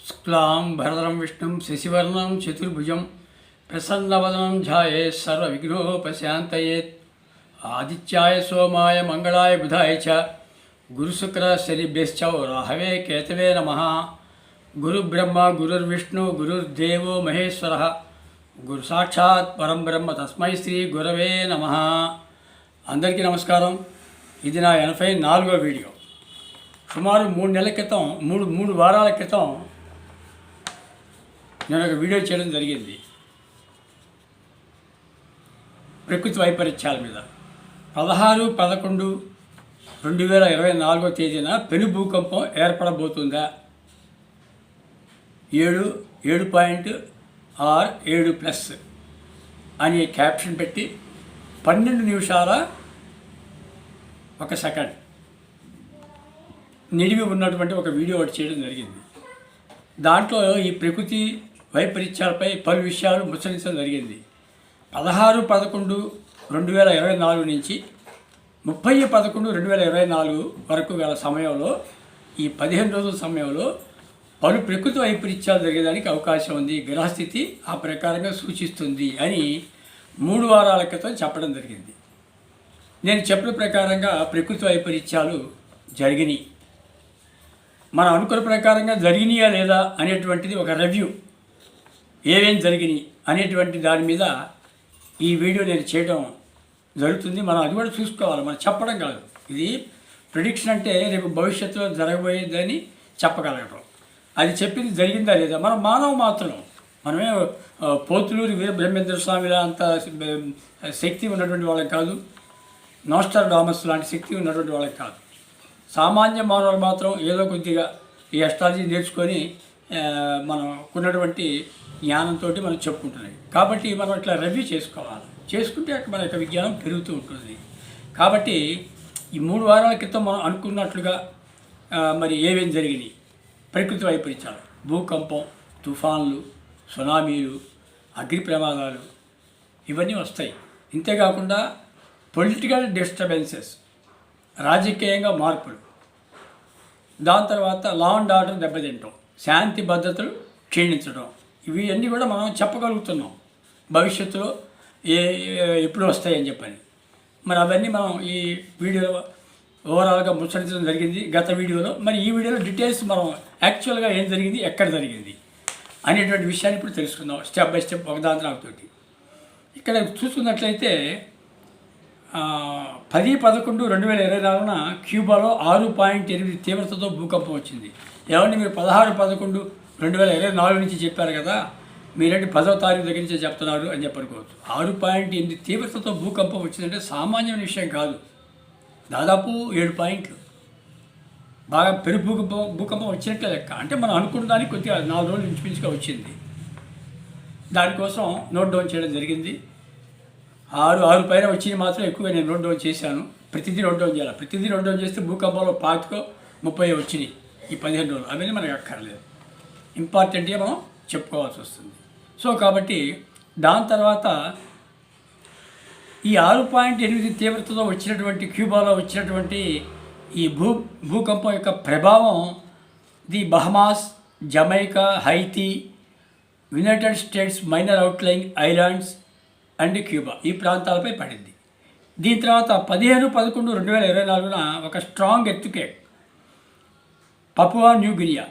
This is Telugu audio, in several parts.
శుక్లాం భరదరం విష్ణుం శశివర్ణం చతుర్భుజం ప్రసన్నవదనం ధ్యాయే సర్వవిఘ్నోపశాంతయేత్ ఆదిత్యాయ సోమాయ మంగళాయ బుధాయ చ గురుశుక్ర శనిభ్యశ్చౌ రాహవే కేతవే నమ గురుబ్రహ్మ గురుర్విష్ణు గురుర్దేవో మహేశ్వర గురు సాక్షాత్ పరం బ్రహ్మ తస్మై శ్రీ గురవే నమ అందరికీ నమస్కారం ఇది నా ఎనభై నాలుగో వీడియో సుమారు మూడు నెలల క్రితం మూడు మూడు వారాల క్రితం నేను ఒక వీడియో చేయడం జరిగింది. ప్రకృతి వైపరీత్యాల మీద. పదహారు పదకొండు రెండు వేల ఇరవై నాలుగో తేదీన పెను భూకంపం ఏర్పడబోతుందా? ఏడు ఏడు పాయింట్ ఆర్ ఏడు ప్లస్ అని క్యాప్షన్ పెట్టి పన్నెండు నిమిషాల ఒక సెకండ్ నిడివి ఉన్నటువంటి ఒక వీడియో ఒకటి చేయడం జరిగింది. దాంట్లో ఈ ప్రకృతి వైపరీత్యాలపై పలు విషయాలు ముచ్చరించడం జరిగింది. పదహారు పదకొండు రెండు వేల ఇరవై నాలుగు నుంచి ముప్పై పదకొండు రెండు వేల ఇరవై నాలుగు వరకు గల సమయంలో ఈ పదిహేను రోజుల సమయంలో పలు ప్రకృతి వైపరీత్యాలు జరిగేదానికి అవకాశం ఉంది. గ్రహస్థితి ఆ ప్రకారంగా సూచిస్తుంది అని మూడు వారాల క్రితం చెప్పడం జరిగింది. నేను చెప్పిన ప్రకారంగా ప్రకృతి వైపరీత్యాలు జరిగినాయి. మనం అనుకున్న ప్రకారంగా జరిగినాయా లేదా అనేటువంటిది ఒక రివ్యూ ఏమేం జరిగినాయి అనేటువంటి దాని మీద ఈ వీడియో నేను చేయడం జరుగుతుంది. మనం అది కూడా చూసుకోవాలి. మనం చెప్పడం కాదు. ఇది ప్రిడిక్షన్ అంటే రేపు భవిష్యత్తులో జరగబోయేదని చెప్పగలగడం అది చెప్పింది జరిగిందా లేదా? మనం మానవ మాత్రం మనమే పోతులూరి వీర బ్రహ్మేంద్ర స్వామిలా అంత శక్తి ఉన్నటువంటి వాళ్ళం కాదు. నోస్టర్ డామస్ లాంటి శక్తి ఉన్నటువంటి వాళ్ళకి కాదు. సామాన్య మానవులు మాత్రం ఏదో కొద్దిగా ఈ అస్ట్రాలజీ నేర్చుకొని మనం ఉన్నటువంటి జ్ఞానంతో మనం చెప్పుకుంటున్నాయి. కాబట్టి మనం ఇట్లా రవి చేసుకోవాలి. చేసుకుంటే మన యొక్క విజ్ఞానం పెరుగుతూ ఉంటుంది. కాబట్టి ఈ మూడు వారాల క్రితం మనం అనుకున్నట్లుగా మరి ఏమేం జరిగినాయి? ప్రకృతి వైపరీత్యాలు. భూకంపం తుఫాన్లు సునామీలు అగ్ని ప్రమాదాలు ఇవన్నీ వస్తాయి. ఇంతేకాకుండా పొలిటికల్ డిస్టర్బెన్సెస్ రాజకీయంగా మార్పులు. దాని తర్వాత లా అండ్ ఆర్డర్ దెబ్బతింటం. శాంతి భద్రతలు క్షీణించడం. ఇవి అన్నీ కూడా మనం చెప్పగలుగుతున్నాం. భవిష్యత్తులో ఏ ఎప్పుడు వస్తాయని చెప్పని. మరి అవన్నీ మనం ఈ వీడియోలో ఓవరాల్గా ముచ్చరించడం జరిగింది. గత వీడియోలో మరి ఈ వీడియోలో డీటెయిల్స్ మనం యాక్చువల్గా ఏం జరిగింది ఎక్కడ జరిగింది అనేటువంటి విషయాన్ని ఇప్పుడు తెలుసుకుందాం స్టెప్ బై స్టెప్ ఒకదాని ఒకతోటి ఇక్కడ చూసుకున్నట్లయితే పది పదకొండు రెండు వేల ఇరవై నాలుగున క్యూబాలో ఆరు పాయింట్ ఎనిమిది తీవ్రతతో భూకంపం వచ్చింది. ఎవరిని మీరు పదహారు పదకొండు రెండు వేల ఇరవై నాలుగు నుంచి చెప్పారు కదా మీరేంటి పదవ తారీఖు దగ్గర నుంచి చెప్తున్నారు అని చెప్పనుకోవచ్చు ఆరు పాయింట్ ఎనిమిది తీవ్రతతో భూకంపం వచ్చిందంటే సామాన్యమైన విషయం కాదు. దాదాపు ఏడు పాయింట్లు. బాగా పెరు భూకంపం భూకంపం వచ్చినట్లే లెక్క. అంటే మనం అనుకున్న దానికి కొద్దిగా నాలుగు రోజులు ఇంచుమించుగా వచ్చింది. దానికోసం నోట్ డౌన్ చేయడం జరిగింది. ఆరు ఆరు పైన వచ్చింది మాత్రం ఎక్కువగా నేను నోట్ డౌన్ చేశాను. ప్రతిదీ నోట్ డౌన్ చేయాలి. ప్రతిదీ నోట్ డౌన్ చేస్తే భూకంపంలో పాతికో ముప్పై వచ్చినాయి ఈ పదిహేను రోజులు. అవన్నీ మనకు అక్కర్లేదు. ఇంపార్టెంట్గా మనం చెప్పుకోవాల్సి వస్తుంది. సో కాబట్టి దాని తర్వాత ఈ ఆరు పాయింట్ ఎనిమిది తీవ్రతతో వచ్చినటువంటి క్యూబాలో వచ్చినటువంటి ఈ భూ భూకంపం యొక్క ప్రభావం the Bahamas Jamaica Haiti United States minor outlying islands and Cuba ఈ ప్రాంతాలపై పడింది. దీని తర్వాత పదిహేను పదకొండు రెండు వేల ఇరవై నాలుగున ఒక strong earthquake Papua New Guinea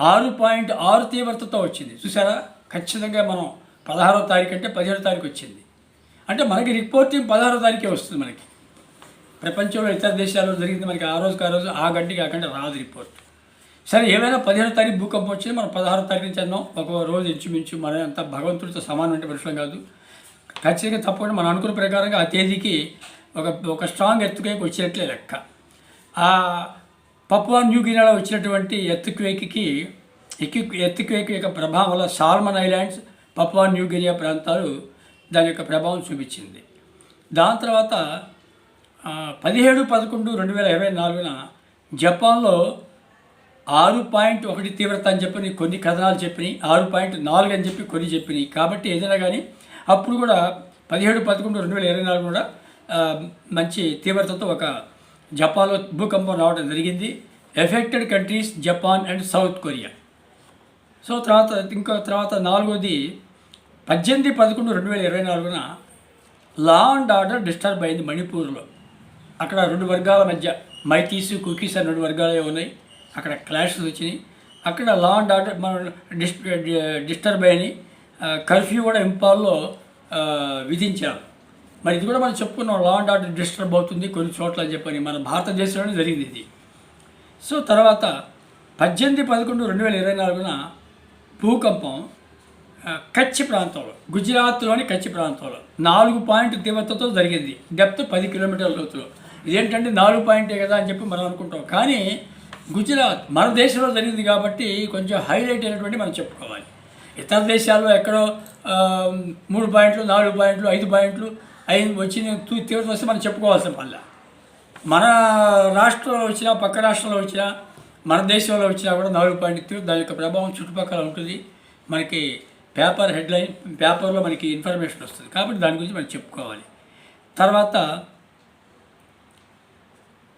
ఆరు పాయింట్ ఆరు తీవ్రతతో వచ్చింది. చూసారా ఖచ్చితంగా మనం పదహారో తారీఖు అంటే పదిహేడో తారీఖు వచ్చింది. అంటే మనకి రిపోర్టింగ్ పదహారో తారీఖే వస్తుంది మనకి. ప్రపంచంలో ఇతర దేశాల్లో జరిగింది మనకి ఆ రోజుకి ఆ రోజు ఆ గంటకి ఆ గంట రాదు రిపోర్ట్. సరే ఏమైనా పదిహేడో తారీఖు భూకంపం వచ్చింది మనం పదహారో తారీఖు నుంచి అన్నాం ఒక రోజు ఇంచుమించు మన అంత భగవంతుడితో సమానం అంటే విషయం కాదు. ఖచ్చితంగా తప్పకుండా మనం అనుకున్న ప్రకారంగా ఆ తేదీకి ఒక ఒక స్ట్రాంగ్ ఎత్తుకేకి వచ్చినట్లే లెక్క. ఆ పప్పువా న్యూగినియాలో వచ్చినటువంటి ఎత్తుక్వేకి ఎక్కి ఎత్తుక్వేక్ యొక్క ప్రభావం వల్ల సాల్మన్ ఐలాండ్స్ పప్పువా న్యూగినియా ప్రాంతాలు దాని యొక్క ప్రభావం చూపించింది. దాని తర్వాత పదిహేడు పదకొండు రెండు వేల ఇరవై నాలుగున జపాన్లో ఆరు పాయింట్ ఒకటి తీవ్రత అని చెప్పి కొన్ని కథనాలు చెప్పినాయి ఆరు పాయింట్ నాలుగు అని చెప్పి కొన్ని చెప్పినాయి. కాబట్టి ఏదైనా కానీ అప్పుడు కూడా పదిహేడు పదకొండు రెండు వేల ఇరవై నాలుగు కూడా మంచి తీవ్రతతో ఒక జపాన్లో భూకంపం రావడం జరిగింది. Affected countries Japan and South Korea so తర్వాత ఇంకో తర్వాత నాలుగోది పద్దెనిమిది పదకొండు రెండు వేల ఇరవై నాలుగున లా అండ్ ఆర్డర్ డిస్టర్బ్ అయింది మణిపూర్లో. అక్కడ రెండు వర్గాల మధ్య మైతీసు కుకీస్ అని రెండు వర్గాలే ఉన్నాయి. అక్కడ క్లాషెస్ వచ్చినాయి. అక్కడ లా అండ్ ఆర్డర్ మన డిస్ డిస్టర్బ్ అయినాయి. కర్ఫ్యూ కూడా ఇంపాల్లో విధించారు. మరి ఇది కూడా మనం చెప్పుకున్నాం లా అండ్ ఆర్డర్ డిస్టర్బ్ అవుతుంది కొన్ని చోట్ల అని చెప్పని మన భారతదేశంలోనే జరిగింది ఇది. సో తర్వాత పద్దెనిమిది పదకొండు రెండు వేల ఇరవై నాలుగున భూకంపం కచ్చి కచ్ ప్రాంతంలో గుజరాత్లోని కచ్ ప్రాంతంలో నాలుగు పాయింట్ తీవ్రతతో జరిగింది. డెప్త్ పది కిలోమీటర్ల లోతులో. ఇదేంటంటే నాలుగు పాయింటే కదా అని చెప్పి మనం అనుకుంటాం. కానీ గుజరాత్ మన దేశంలో జరిగింది కాబట్టి కొంచెం హైలైట్ అయినటువంటి మనం చెప్పుకోవాలి. ఇతర దేశాల్లో ఎక్కడో మూడు పాయింట్లు నాలుగు పాయింట్లు ఐదు పాయింట్లు ఐదు వచ్చిన తీవ్రత వస్తే మనం చెప్పుకోవాల్సిన పనిలా. మన రాష్ట్రంలో వచ్చినా పక్క రాష్ట్రంలో వచ్చినా మన దేశంలో వచ్చినా కూడా నాలుగు పాయింట్ తీవ్ర దాని యొక్క ప్రభావం చుట్టుపక్కల ఉంటుంది. మనకి పేపర్ హెడ్లైన్ పేపర్లో మనకి ఇన్ఫర్మేషన్ వస్తుంది. కాబట్టి దాని గురించి మనం చెప్పుకోవాలి. తర్వాత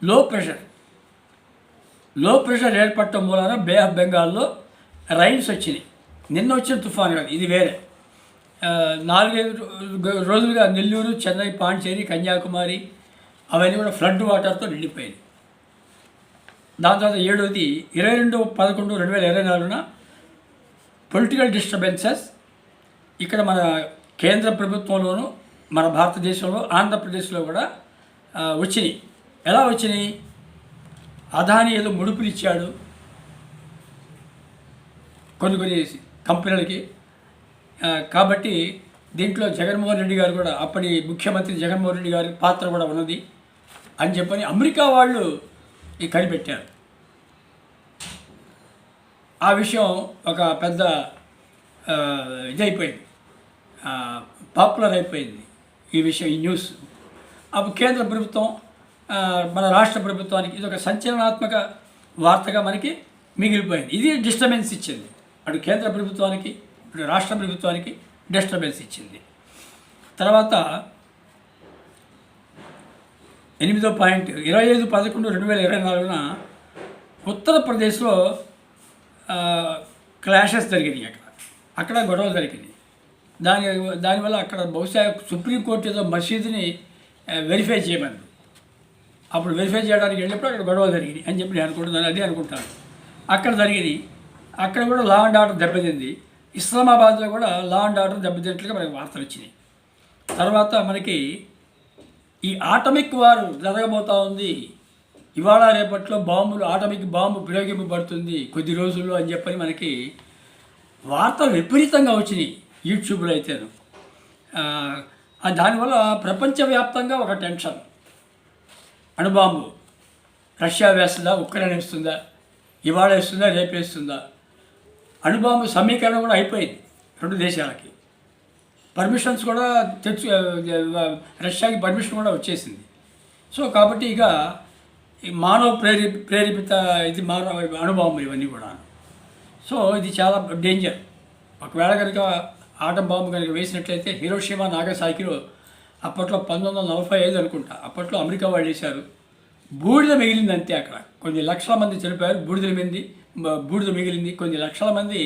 లో ప్రెషర్లో ప్రెషర్ ఏర్పడటం మూలాన బే ఆఫ్ బెంగాల్లో రైన్స్ వచ్చినాయి. నిన్న వచ్చిన తుఫాను కాదు ఇది వేరే. నాలుగైదు రోజులుగా నెల్లూరు చెన్నై పాండిచేరి కన్యాకుమారి అవన్నీ కూడా ఫ్లడ్ వాటర్తో నిండిపోయాయి. దాని తర్వాత ఏడవది ఇరవై రెండు పదకొండు రెండు వేల ఇరవై నాలుగున పొలిటికల్ డిస్టర్బెన్సెస్ ఇక్కడ మన కేంద్ర ప్రభుత్వంలోను మన భారతదేశంలో ఆంధ్రప్రదేశ్లో కూడా వచ్చినాయి. ఎలా వచ్చినాయి? అదాని ఏదో ముడుపులు ఇచ్చాడు కొన్ని కొన్ని కంపెనీలకి కాబట్టి దీంట్లో జగన్మోహన్ రెడ్డి గారు కూడా అప్పటి ముఖ్యమంత్రి జగన్మోహన్ రెడ్డి గారి పాత్ర కూడా ఉన్నది అని చెప్పని అమెరికా వాళ్ళు ఈ కనిపెట్టారు. ఆ విషయం ఒక పెద్ద ఇదైపోయింది. పాపులర్ అయిపోయింది ఈ విషయం ఈ న్యూస్. అప్పుడు కేంద్ర ప్రభుత్వం మన రాష్ట్ర ప్రభుత్వానికి ఇది ఒక సంచలనాత్మక వార్తగా మనకి మిగిలిపోయింది. ఇది డిస్టర్బెన్స్ ఇచ్చింది. అటు కేంద్ర ప్రభుత్వానికి రాష్ట్ర ప్రభుత్వానికి డిస్టర్బెన్స్ ఇచ్చింది. తర్వాత ఎనిమిదో పాయింట్ ఇరవై ఐదు పదకొండు రెండు వేల ఇరవై నాలుగున ఉత్తరప్రదేశ్లో క్లాషెస్ జరిగినాయి అక్కడ. అక్కడ గొడవలు జరిగినాయి. దాని దానివల్ల అక్కడ బహుశా సుప్రీంకోర్టు ఏదో మసీదుని వెరిఫై చేయమని అప్పుడు వెరిఫై చేయడానికి వెళ్ళినప్పుడు అక్కడ గొడవలు జరిగినాయి అని చెప్పి నేను అనుకుంటున్నాను అదే అనుకుంటాను. అక్కడ జరిగినాయి. అక్కడ కూడా లా అండ్ ఆర్డర్ దెబ్బతింది. ఇస్లామాబాద్లో కూడా లా అండ్ ఆర్డర్ దెబ్బతిన్నట్లుగా మనకి వార్తలు వచ్చినాయి. తర్వాత మనకి ఈ ఆటమిక్ వారు జరగబోతూ ఉంది. ఇవాళ రేపట్లో బాంబులు ఆటమిక్ బాంబు ప్రయోగింపబడుతుంది కొద్ది రోజుల్లో అని చెప్పని మనకి వార్తలు విపరీతంగా వచ్చినాయి యూట్యూబ్లో అయితేను. దానివల్ల ప్రపంచవ్యాప్తంగా ఒక టెన్షన్. అణుబాంబు రష్యా వేస్తుందా ఉక్రెయిన్ వేస్తుందా ఇవాళ వేస్తుందా రేపు వేస్తుందా? అణుబాంబు సమీకరణ కూడా అయిపోయింది రెండు దేశాలకి. పర్మిషన్స్ కూడా తెచ్చు రష్యాకి పర్మిషన్ కూడా వచ్చేసింది. సో కాబట్టి ఇక మానవ ప్రేరి ప్రేరేపిత ఇది మానవ అణుబాంబు ఇవన్నీ కూడా సో ఇది చాలా డేంజర్ ఒకవేళ కనుక ఆటం బాంబు కనుక వేసినట్లయితే హిరోషిమా నాగసాకిలో అప్పట్లో పంతొమ్మిది వందల నలభై ఐదు అనుకుంటా అప్పట్లో అమెరికా వాళ్ళు వేశారు. బూడిద మిగిలింది అంతే అక్కడ. కొన్ని లక్షల మంది చనిపోయారు బూడిదల మింది. బూడిద మిగిలింది. కొన్ని లక్షల మంది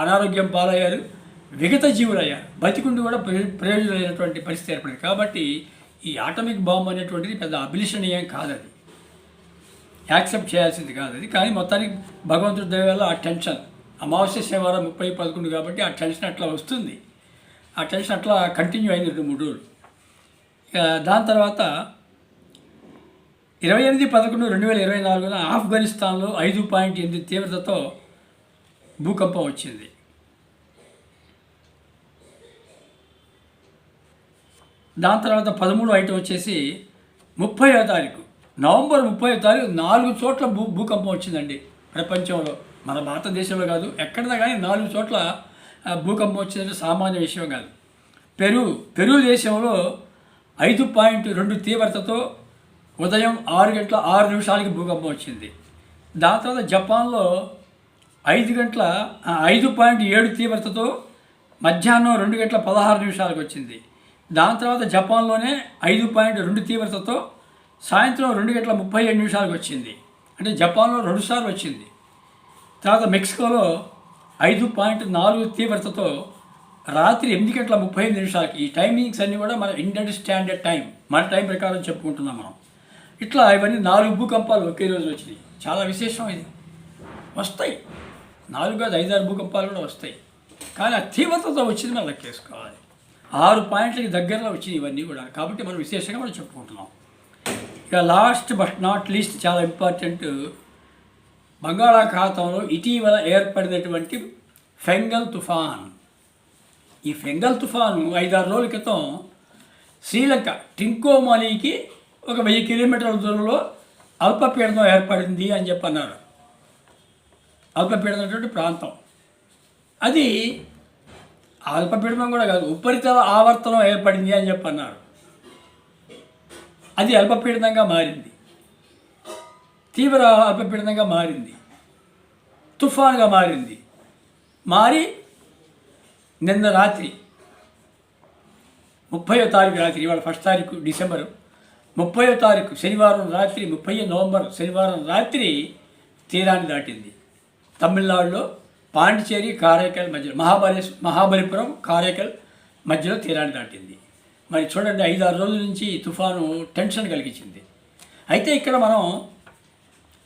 అనారోగ్యం పాలయ్యారు విగత జీవులయ్యారు. బతికుండి కూడా ప్రయోజనమైనటువంటి పరిస్థితి ఏర్పడింది. కాబట్టి ఈ ఆటమిక్ బాంబు అనేటువంటిది పెద్ద అభిలషణీయం కాదది. యాక్సెప్ట్ చేయాల్సింది కాదు అది కానీ మొత్తానికి భగవంతుడి దయ వల్ల ఆ టెన్షన్ అమావాస్య శనివారం ముప్పై పదకొండు కాబట్టి ఆ టెన్షన్ అట్లా వస్తుంది. ఆ టెన్షన్ అట్లా కంటిన్యూ అయింది రెండు మూడు రోజులు. దాని తర్వాత ఇరవై ఎనిమిది పదకొండు రెండు వేల ఇరవై నాలుగున ఆఫ్ఘనిస్తాన్లో ఐదు పాయింట్ ఎనిమిది తీవ్రతతో భూకంపం వచ్చింది. దాని తర్వాత పదమూడు ఐటమ్ వచ్చేసి ముప్పైవ తారీఖు. నవంబర్ ముప్పై తారీఖు నాలుగు చోట్ల భూ భూకంపం వచ్చిందండి ప్రపంచంలో. మన భారతదేశంలో కాదు ఎక్కడదా కానీ నాలుగు చోట్ల భూకంపం వచ్చిందంటే సామాన్య విషయం కాదు. పెరు పెరు దేశంలో ఐదు పాయింట్ రెండు తీవ్రతతో ఉదయం ఆరు గంటల ఆరు నిమిషాలకి భూకంపం వచ్చింది. దాని తర్వాత జపాన్లో ఐదు గంటల ఐదు పాయింట్ ఏడు తీవ్రతతో మధ్యాహ్నం రెండు గంటల పదహారు నిమిషాలకు వచ్చింది. దాని తర్వాత జపాన్లోనే ఐదు పాయింట్ రెండు తీవ్రతతో సాయంత్రం రెండు గంటల ముప్పై ఏడు నిమిషాలకు వచ్చింది. అంటే జపాన్లో రెండుసార్లు వచ్చింది. తర్వాత మెక్సికోలో ఐదు పాయింట్ నాలుగు తీవ్రతతో రాత్రి ఎనిమిది గంటల ముప్పై ఐదు నిమిషాలకి ఈ టైమింగ్స్ అన్నీ కూడా మన ఇండియన్ స్టాండర్డ్ టైం మన టైం ప్రకారం చెప్పుకుంటున్నాం మనం. ఇట్లా ఇవన్నీ నాలుగు భూకంపాలు ఒకే రోజు వచ్చినాయి. చాలా విశేషం ఇది. వస్తాయి. నాలుగు కాదు ఐదారు భూకంపాలు కూడా వస్తాయి. కానీ ఆ తీవ్రతతో వచ్చింది మనం లెక్కేసుకోవాలి ఆరు పాయింట్లకి దగ్గరలో వచ్చినాయి ఇవన్నీ కూడా. కాబట్టి మనం విశేషంగా మనం చెప్పుకుంటున్నాం. ఇక లాస్ట్ బట్ నాట్ లీస్ట్ చాలా ఇంపార్టెంట్ బంగాళాఖాతంలో ఇటీవల ఏర్పడినటువంటి ఫెంగల్ తుఫాన్. ఈ ఫెంగల్ తుఫాను ఐదారు రోజుల క్రితం శ్రీలంక టింకోమలీకి ఒక వెయ్యి కిలోమీటర్ల దూరంలో అల్పపీడనం ఏర్పడింది అని చెప్పి అన్నారు. అల్పపీడనటువంటి ప్రాంతం. అది అల్పపీడనం కూడా కాదు ఉపరితల ఆవర్తనం ఏర్పడింది అని చెప్పి అన్నారు. అది అల్పపీడనంగా మారింది. తీవ్ర అల్పపీడనంగా మారింది. తుఫాన్గా మారింది. మారి నిన్న రాత్రి ముప్పయో తారీఖు రాత్రి ఇవాళ ఫస్ట్ తారీఖు డిసెంబరు ముప్పయో తారీఖు శనివారం రాత్రి ముప్పై నవంబర్ శనివారం రాత్రి తీరాన్ని దాటింది. తమిళనాడులో పాండిచేరి కారైకల్ మధ్యలో మహాబలి మహాబలిపురం కారైకల్ మధ్యలో తీరాన్ని దాటింది. మరి చూడండి ఐదు ఆరు రోజుల నుంచి తుఫాను టెన్షన్ కలిగించింది. అయితే ఇక్కడ మనం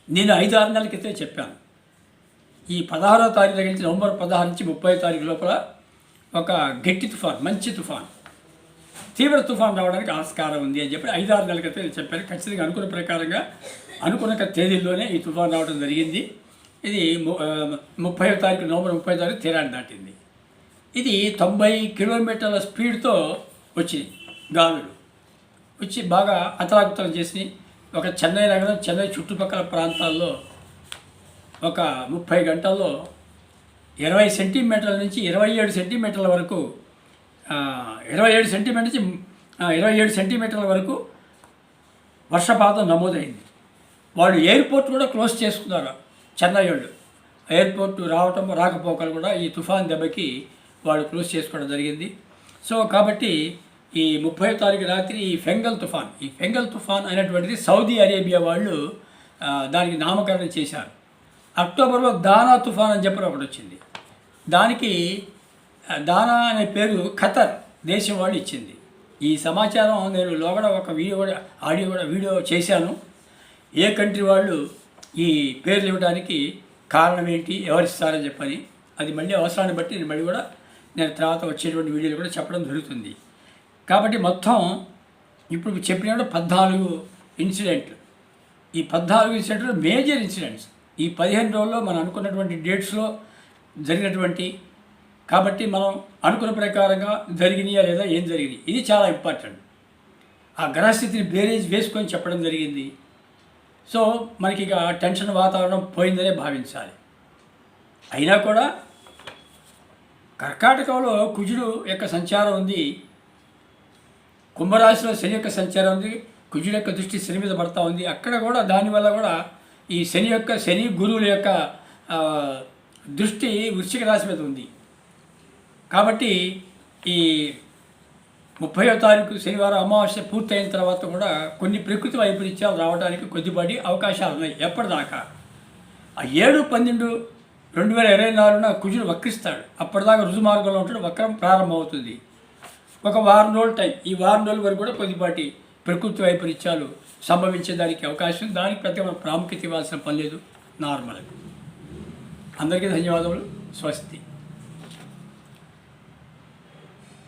నేను ఐదు ఆరు నెలల క్రితం చెప్పాను. ఈ పదహారో తారీఖు దగ్గర నుంచి నవంబర్ పదహారు నుంచి ముప్పై తారీఖు లోపల ఒక గట్టి తుఫాన్ మంచి తుఫాన్. తీవ్ర తుఫాన్ రావడానికి ఆస్కారం ఉంది అని చెప్పి ఐదారు నెలల క్రితం నేను చెప్పాను. ఖచ్చితంగా అనుకున్న ప్రకారంగా అనుకున్న తేదీల్లోనే ఈ తుఫాన్ రావడం జరిగింది. ఇది ముప్పై తారీఖు నవంబర్ ముప్పై తారీఖు తీరాన్ని దాటింది. ఇది తొంభై కిలోమీటర్ల స్పీడ్తో వచ్చింది గాలులు. వచ్చి బాగా అతలాకుతలం చేసి ఒక చెన్నై నగరం చెన్నై చుట్టుపక్కల ప్రాంతాల్లో ఒక ముప్పై గంటల్లో ఇరవై సెంటీమీటర్ల నుంచి ఇరవై ఏడు సెంటీమీటర్ల వరకు ఇరవై ఏడు సెంటీమీటర్ నుంచి ఇరవై ఏడు సెంటీమీటర్ల వరకు వర్షపాతం నమోదైంది. వాళ్ళు ఎయిర్పోర్ట్ కూడా క్లోజ్ చేసుకున్నారు చెన్నై వాళ్ళు ఎయిర్పోర్ట్ రావటం రాకపోకలు కూడా ఈ తుఫాన్ దెబ్బకి వాళ్ళు క్లోజ్ చేసుకోవడం జరిగింది. సో కాబట్టి ఈ ముప్పై తారీఖు రాత్రి ఈ ఫెంగల్ తుఫాన్ ఈ ఫెంగల్ తుఫాన్ అనేటువంటిది సౌదీ అరేబియా వాళ్ళు దానికి నామకరణం చేశారు. అక్టోబర్లో దానా తుఫాన్ అని చెప్పి ఒకటి వచ్చింది. దానికి దానా అనే పేరు ఖతర్ దేశం వాళ్ళు ఇచ్చింది. ఈ సమాచారం నేను లోగడ ఒక వీడియో కూడా ఆడియో కూడా వీడియో చేశాను. ఏ కంట్రీ వాళ్ళు ఈ పేర్లు ఇవ్వడానికి కారణం ఏంటి ఎవరిస్తారని చెప్పని అది మళ్ళీ అవసరాన్ని బట్టి నేను మళ్ళీ కూడా నేను తర్వాత వచ్చేటువంటి వీడియోలు కూడా చెప్పడం జరుగుతుంది. కాబట్టి మొత్తం ఇప్పుడు చెప్పిన పద్నాలుగు ఇన్సిడెంట్లు. ఈ పద్నాలుగు ఇన్సిడెంట్లు మేజర్ ఇన్సిడెంట్స్. ఈ పదిహేను రోజుల్లో మనం అనుకున్నటువంటి డేట్స్లో జరిగినటువంటి కాబట్టి మనం అనుకున్న ప్రకారంగా జరిగినాయా లేదా ఏం జరిగింది ఇది చాలా ఇంపార్టెంట్ ఆ గ్రహస్థితిని బేరేజ్ వేసుకొని చెప్పడం జరిగింది. సో మనకి ఇక టెన్షన్ వాతావరణం పోయిందనే భావించాలి. అయినా కూడా కర్కాటకంలో కుజుడు యొక్క సంచారం ఉంది. కుంభరాశిలో శని యొక్క సంచారం ఉంది. కుజుడు యొక్క దృష్టి శని మీద పడతా ఉంది. అక్కడ కూడా దానివల్ల కూడా ఈ శని యొక్క శని గురువుల యొక్క దృష్టి వృశ్చిక రాశి మీద ఉంది. కాబట్టి ఈ ముప్పయో తారీఖు శనివారం అమావాస్య పూర్తయిన తర్వాత కూడా కొన్ని ప్రకృతి వైపరీత్యాలు రావడానికి కొద్దిపాటి అవకాశాలు ఉన్నాయి. ఎప్పటిదాకా? ఆ ఏడు పన్నెండు రెండు వేల ఇరవై నాలుగున కుజుడు వక్రిస్తాడు. అప్పటిదాకా రుజుమార్గంలో ఉంటాడు వక్రం ప్రారంభమవుతుంది. ఒక వారం రోజుల టైం. ఈ వారం రోజుల వరకు కూడా కొద్దిపాటి ప్రకృతి వైపరీత్యాలు సంభవించేదానికి అవకాశం ఉంది. దానికి ప్రతి ప్రాముఖ్యత ఇవ్వాల్సిన పని లేదు. నార్మల్ అందరికీ ధన్యవాదములు. స్వస్తి.